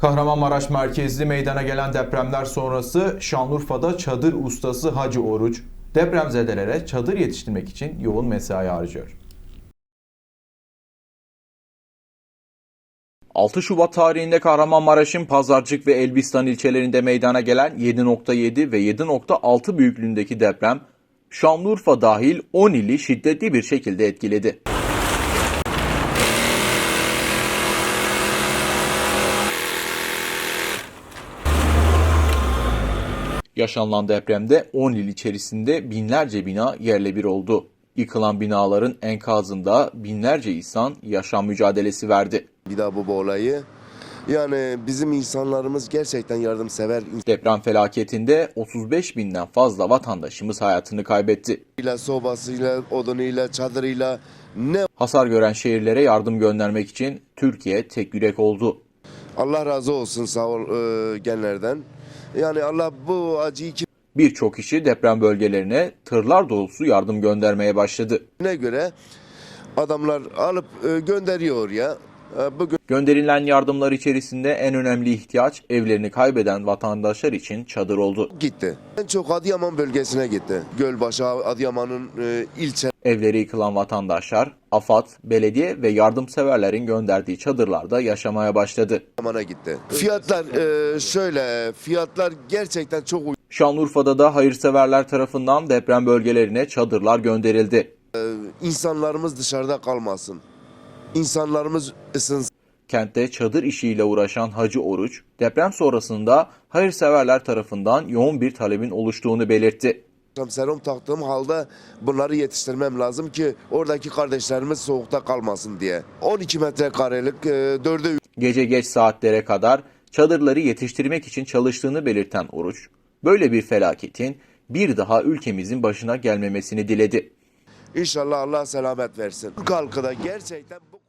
Kahramanmaraş merkezli meydana gelen depremler sonrası Şanlıurfa'da çadır ustası Hacı Oruç, depremzedelere çadır yetiştirmek için yoğun mesai harcıyor. 6 Şubat tarihinde Kahramanmaraş'ın Pazarcık ve Elbistan ilçelerinde meydana gelen 7.7 ve 7.6 büyüklüğündeki deprem Şanlıurfa dahil 10 ili şiddetli bir şekilde etkiledi. Yaşanılan depremde 10 il içerisinde binlerce bina yerle bir oldu. Yıkılan binaların enkazında binlerce insan yaşam mücadelesi verdi. bir daha bu, bu olayı. Yani bizim insanlarımız gerçekten yardımsever Deprem felaketinde 35 binden fazla vatandaşımız hayatını kaybetti. ile sobasıyla, odunuyla, çadırıyla ne Hasar gören şehirlere yardım göndermek için Türkiye tek yürek oldu. Allah razı olsun sağ ol e, genlerden. Yani Allah bu acıyı Birçok kişi deprem bölgelerine tırlar dolusu yardım göndermeye başladı. kimine göre adamlar alıp e, gönderiyor ya. E, bugün Gönderilen yardımlar içerisinde en önemli ihtiyaç evlerini kaybeden vatandaşlar için çadır oldu. gitti. En çok Adıyaman bölgesine gitti. Gölbaşı, Adıyaman'ın e, ilçe Evleri yıkılan vatandaşlar, AFAD, belediye ve yardımseverlerin gönderdiği çadırlarda yaşamaya başladı. Adıyaman'a gitti. Fiyatlar e, şöyle, fiyatlar gerçekten çok uygun. Şanlıurfa'da da hayırseverler tarafından deprem bölgelerine çadırlar gönderildi. İnsanlarımız dışarıda kalmasın. İnsanlarımız ısınsın. Kentte çadır işiyle uğraşan Hacı Oruç, deprem sonrasında hayırseverler tarafından yoğun bir talebin oluştuğunu belirtti. Serum taktığım halde bunları yetiştirmem lazım ki oradaki kardeşlerimiz soğukta kalmasın diye. 12 metrekarelik e, 4'e Gece geç saatlere kadar çadırları yetiştirmek için çalıştığını belirten Oruç, böyle bir felaketin bir daha ülkemizin başına gelmemesini diledi. İnşallah Allah selamet versin. Türk halkı da gerçekten bu